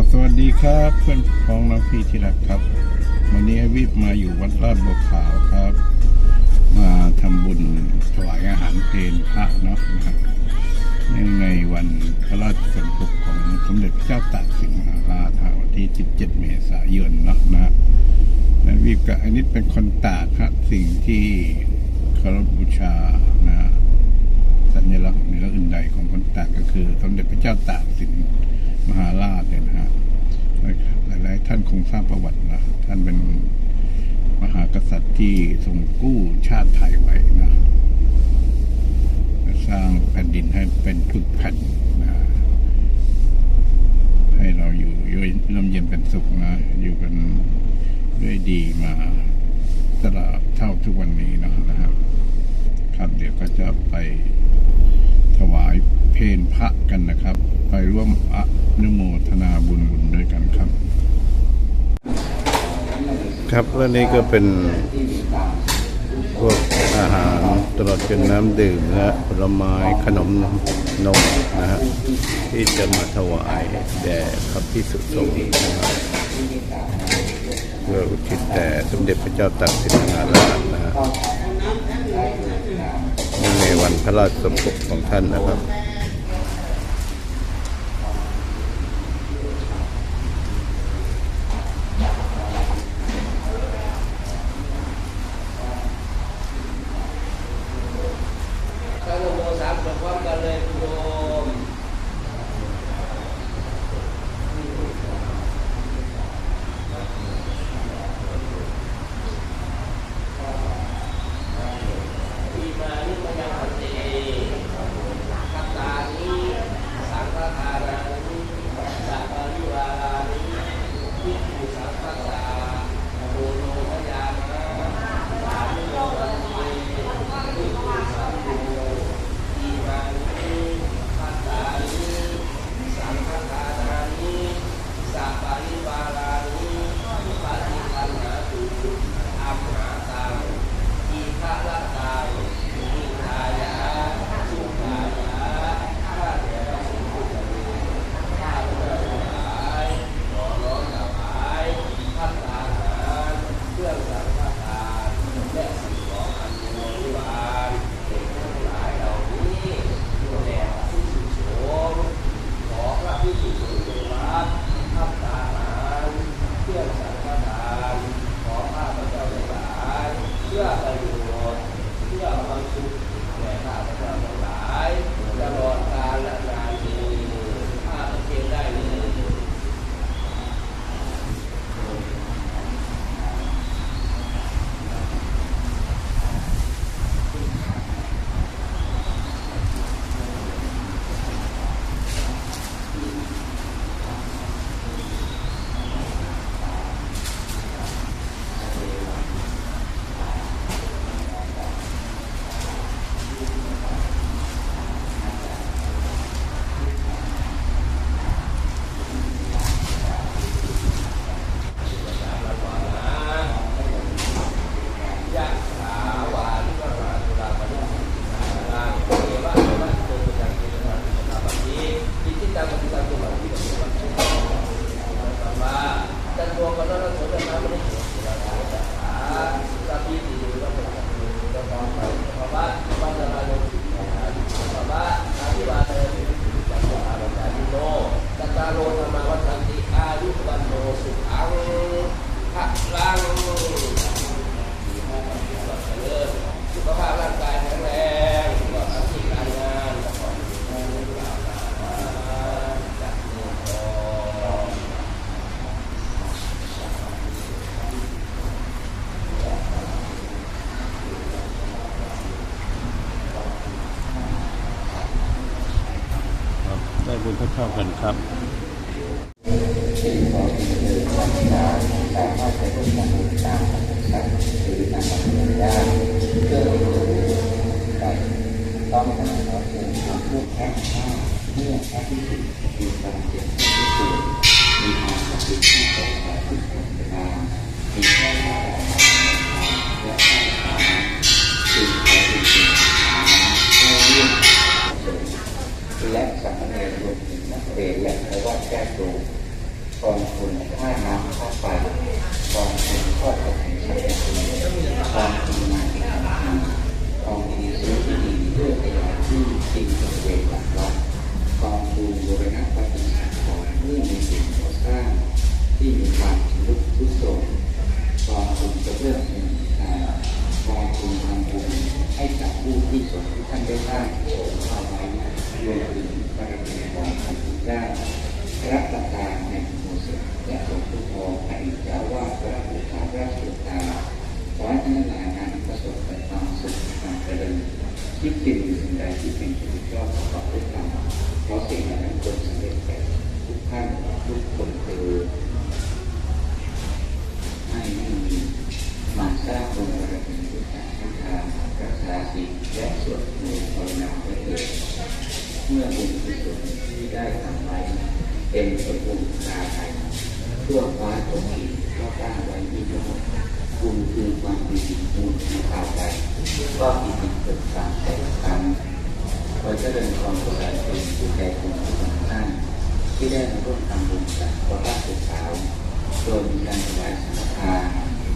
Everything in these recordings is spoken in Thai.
ครับสวัสดีครับ เพื่อนพ้องน้องพี่ที่รักครับ วันนี้วิบมาอยู่วัดลาดบัวขาวครับ มาทำบุญถวายอาหารเพลพระเนาะนะครับเนื่องในวันพระราชสมภพของสมเด็จพระเจ้าตากสินมหาราชวันที่ 17 เมษายนเนาะนะและวิบกับอันนี้เป็นคนตากครับสิ่งที่เคารพบูชานะสัญลักษณ์เหนืออื่นใดของคนตากก็คือ สมเด็จพระเจ้าตากสินมหาราชเนี่ยนะฮะหลายๆท่านคงทราบประวัตินะท่านเป็นมหาก ษัตริย์ที่ทรงกู้ชาติไทยไว้นะสร้างแผ่นดินให้เป็นปึกแผ่นนะให้เราอยู่อยู่ร่มเย็นเป็นสุขนะ อยู่กันด้วยดีมาตลอดเท่าทุกวันนี้นะนะครับ ครับเดี๋ยวก็จะไปถวายเพลพระกันนะครับ ไปร่วมอนุโมทนาบุญบุญด้วยกันครับ ครับและนี่ก็เป็นพวกอาหารตลอดจนน้ำดื่มนะฮะผลไม้ขนมนมนะฮะที่จะมาถวายแด่พระพิสุสงฆ์นะครับเพื่ออุทิศแด่สมเด็จพระเจ้าตากสินมหาราชนะฮะในวันพระราชสมภพของท่านนะครับ ได้บุญเท่าๆกันครับต้องการขอเชิญชวนผู้แพ้ข้าวเมื่อแข็งที่สุด ได้สร้างโสมเอาไว้รวมถึงบารมีของพระพุทธเจ้ารับประทานในโมเสสและหลวงปู่ทองอดีตเจ้าวาดพระพุทธาราชสุตาขอให้ท่านหลายนั้นประสบแต่ความสุขความเจริญคิดสิ่งสิ่งใดที่เป็นประโยชน์ก็ประกอบด้วยกันเพราะสิ่งนั้นควรสำเร็จแก่ทุกท่านทุกคนคือ ให้ไม่มีมาสร้างบุญบารมีด้วยการให้ทาน รักษาศีลและสวดมนต์ภาวนาไว้เลยเมื่อบุญกุศลที่ได้ทำไว้ เป็นสมบูรณ์ตาไทยทั่วฟ้าตกดินก็ตั้งไว้ที่โลกบุญคือความดีบุญที่พาไปก็มีจิตเกิดการแต่ครั้งขอเจริญความกุศลเป็นผู้แก่คุณทุกท่านที่ได้มาร่วมทำบุญกับวัดราชสาวโดยมีการถวายสังฆทาน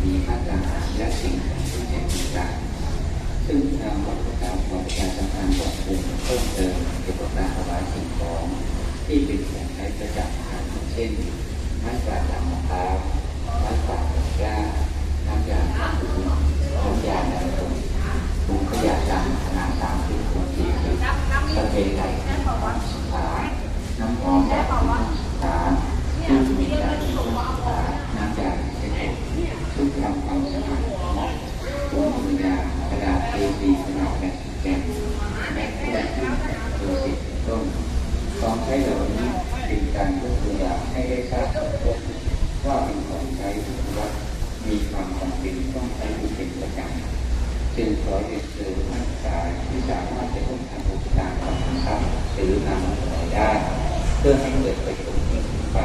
มีพัฒนาหารและสิ่งของที่แจกจ่ายซึ่งทางวัดประกาศ ของประชาสัมพันธ์บอกบุญเพิ่มเติมเกี่ยวกับการถวายสิ่งของที่เป็นของใช้ประจำทางเช่นไม้กวาดดำมะพร้าวไม้กวาดดอกหญ้าน้ำยาล้างมือน้ำยาล้างถุงขยะดำขนาดสามสิบคูณสี่สิบสเปรย์ไก่ขาน้ำหอมแบบสุขาที่มีการสุขาน้ำยาเช็ดตัวซึ่งความสะอาดเหมาะถุงมือยากระดาษเอซีขนาดแบบ ของใช้เหล่านี้เป็นการยกตัวอย่างให้ได้ทราบว่าว่าเป็นของใช้ที่วัดมีความจำเป็นต้องใช้อยู่เป็นประจำจึงขอเรียนเชิญนักศึกษาที่สามารถจะร่วมทำบุญกามความทรัพย์หรือนำมาถวายได้เพื่อให้เกิดประโยชน์ยิ่งขึ้นไป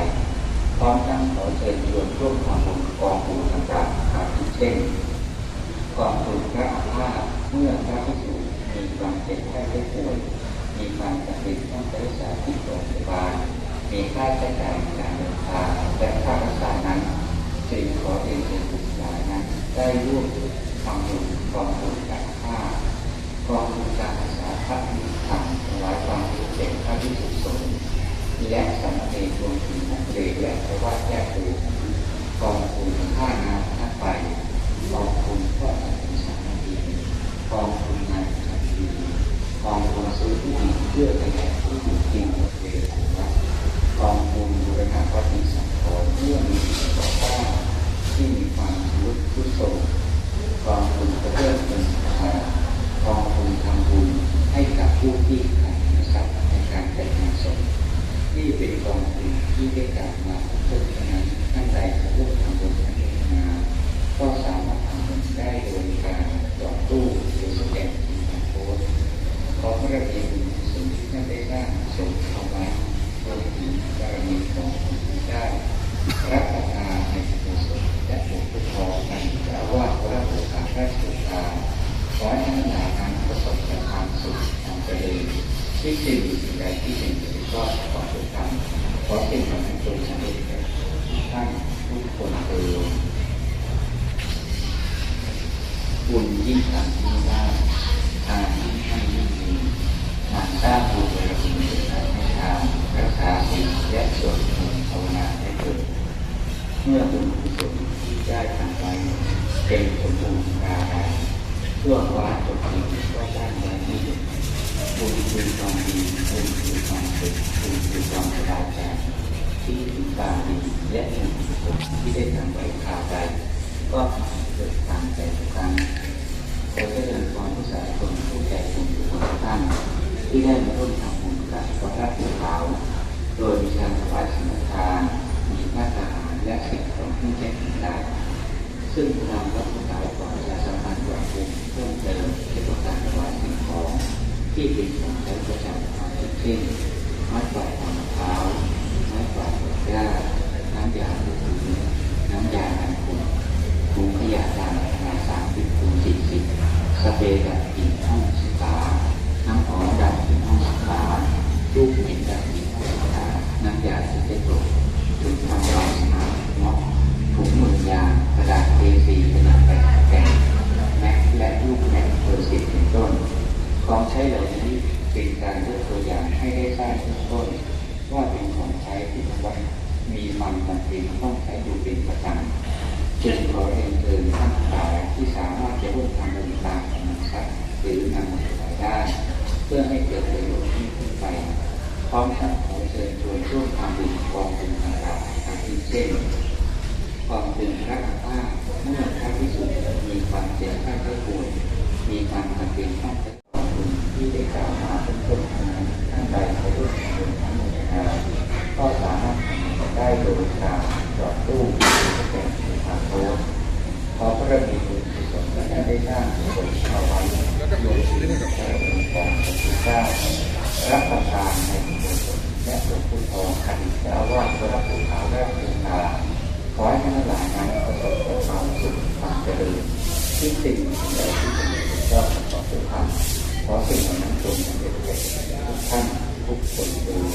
พร้อมทั้งขอเชิญชวนร่วมทำบุญกองบุญต่างๆอาทิเช่น กองทุนพระอาภาพเมื่อพระภิกษุมีความเจ็บไข้ได้ป่วย มีความจำเป็นต้องไปรักษาที่โรงพยาบาล มีค่าใช้จ่ายในการเดินทางและค่ารักษานั้น จึงขอเรียนเชิญบุตรหลานนั้นได้ร่วมทำบุญกองทุนการฆ่ากองทุนการรักษาพระนิพพานถวายความรู้แก่พระภิกษุสงฆ์และสามเณรรวมถึงนักเรียนและพระว่าแยกตัวกองทุนค่าน้ำค่าไฟกองทุนทอดกฐินสามัคคีกองทุนงานขันดีกองทุนซื้อที่ดินเพื่อขยายที่อยู่จริงบริเวณของวัดกองทุนบูรณะปฏิสังขรณ์เพื่อมีสิ่งก่อสร้าง ที่มีความรู้ทุกโศกกองทุนกระเพื่อมเป็นสภากองทุนทำบุญให้กับผู้ที่ขาดทรัพย์ในการจัดงานศพที่เป็นกองทุนที่ได้กล่าวมาเพราะฉะนั้นท่านใดจะร่วมทำบุญทางเอกนาก็สามารถทำบุญได้โดยการจองตู้หรือสแกนคิวอาร์โค้ดขอพระเดชบุญสิ่งที่ท่านได้สร้างส่งเข้าไว้โดยถึงบารมีของพระพุทธเจ้า รับประทานในกุศลและบุญทุกขอกันกล่าวว่าพระพุทธาราชสุตาขอให้ท่านหลายนั้นประสบแต่ความสุขความเจริญที่สิ่งสิ่งใดที่เป็นประโยชน์ก็ขอทุกท่านขอสิ่งเหล่านั้นจงสำเร็จแก่ทุกท่านทุกคนเถิดบุญ ยิ่งทำยิ่ได้ทานยิ่ให้ยิ่งมีงานสร้างบุญบารมีด้วยการให้ทานรักษาศีลและสวดมนต์ภาวนาได้เกิด เมื่อบุญกุศลที่ได้ทำไปเป็นสมบูรณ์ราภายทั่วฟ้าตกดินก็ได้ไว้ที่หนึ่งบุญคือความดีบุญคือความสุขบุญคือความสบายใจที่ถึงความดีและบุญกุศลที่ได้ทำไว้คาใจก็เกิดตามใจทุกครั้ง ขอเจริญพรผู้สายคนผู้ใจบุญทุกคนท่านที่ได้มาร่วมทำบุญกับพระราชขาว โดยมีการถวายสังฆทานมีมาตรฐานและสิ่งของที่แจ้งได้ซึ่งทางวัดพุทธาขอประสัมพันธ์กว่าภูมิเพิ่มเติมเกี่ยวกับการถวายสิ่งของที่เป็นของใช้ประจำวันเช่นไม้กวาดทางมะพร้าวไม้กวาดดอกหญ้าน้ำยาลูกหูน้ำยาล้างคุณถุงขยะดำขนาดสามสิบคูณสี่สิบสเปรย์แบบกลิ่นห้องสุขาน้ำหอมดำกลิ่นห้องสุขาลูกเหม็นแบบกลิ่นห้องสุขาน้ำยาที่เช็ดตัวถึงทำ มีมันจำเป็นต้องใช้อยู่เป็นประจำจึงขอเรียนเชิญท่านทั้งหลายที่สามารถจะร่วมทำบุญตามกำลังทรัพย์หรือนำมาถวายได้ เพื่อให้เกิดประโยชน์ที่ขึ้นไป พร้อมทั้งขอเชิญชวนร่วมทำบุญกองบุญต่างๆอาทิเช่น กองทุนพระอาภาพเมื่อพระพิสุทธิ์มีความเจ็บไข้ได้ป่วยมีความจำเป็นต้องใช้กองทุนที่ได้กล่าวมาเป็นต้นนั้นท่านใดไปร่วมทำบุญทั้งหมดนะครับก็สามารถทำได้โดยการจอดตู้เป็นทางโค้ดขอพระมีบุญกุศลและได้สร้างกุศลเอาไว้โดยที่ได้กับพระองค์ของพระพุทธเจ้ารับประทานในกุศลและหลวงปู่ทองคดีเจ้าอาวาสวัดภูเขาและภูคา ขอให้ท่านทั้งหลายนั้นประสบแต่ความสุขความเจริญที่สิ่งใดที่เป็นเจ้าประกอบด้วยธรรมขอสิ่งเหล่านั้นจงสำเร็จแก่ทุกท่าน ทุกคนโดย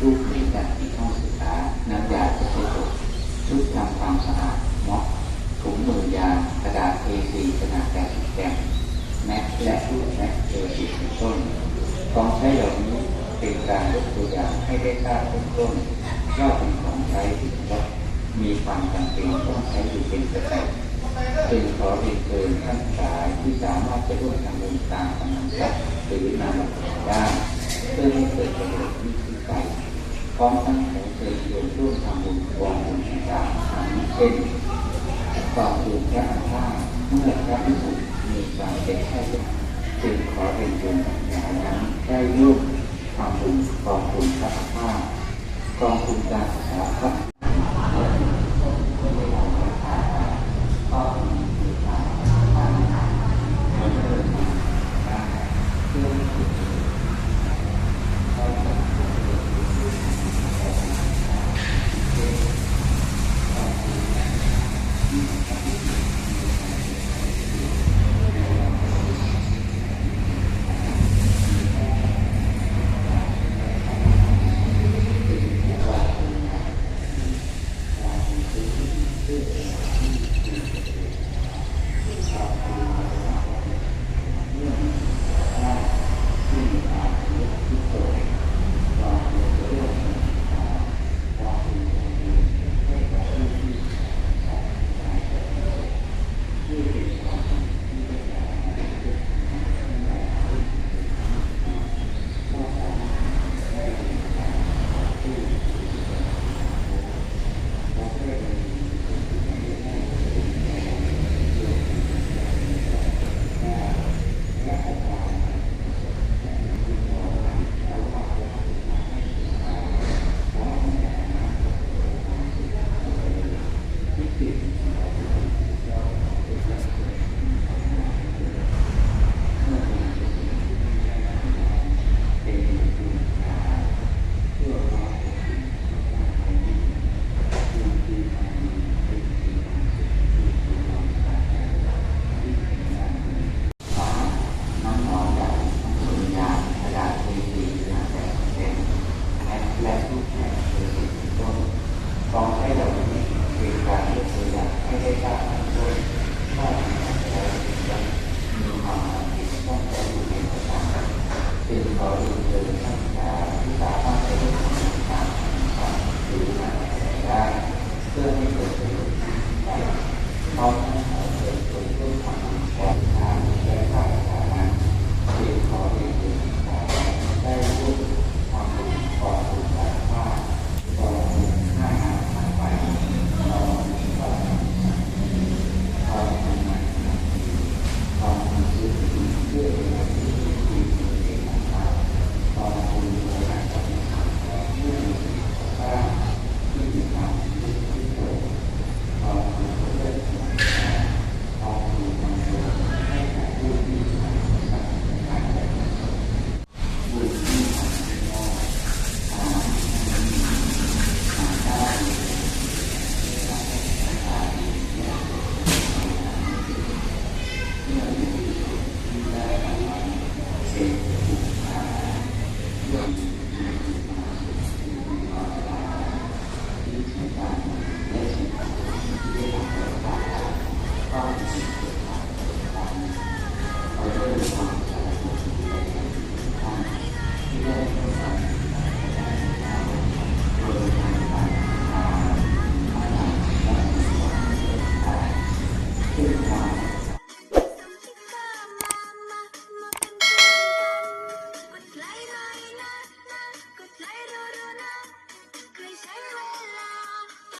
รูปมีการที่ห้องศึกษาน้ำยาจะใช้จบชุดทำความสะอาดเนาะถุงมือยางกระดาษ A4 ขนาด80แกมแม็กและลูกแม็กเจอสิบเป็นต้นของใช้เหล่านี้เป็นการยกตัวอย่างให้ได้ทราบเบื้องต้นว่าเป็นของใช้ที่มีความจำเป็นต้องใช้อยู่เป็นประจำ จึงขอเรียนเชิญท่านสายที่สามารถจะร่วมทำบุญตามกำลังทรัพย์หรือนำมาถวายได้เพื่อให้เกิดประโยชน์ที่ขึ้นไปพร้อมทั้งขอเชิญโยมร่วมทำบุญกองบุญต่างๆทั้เช่นกองทุนพระอาภาเมื่อพระพิสุทธิ์มีความเป็นแค่ไหนจึงขอเป็นบุญอย่างนั้นได้ร่วมทำบุญกองทุนพระอาภากองทุนการศึกษาพระ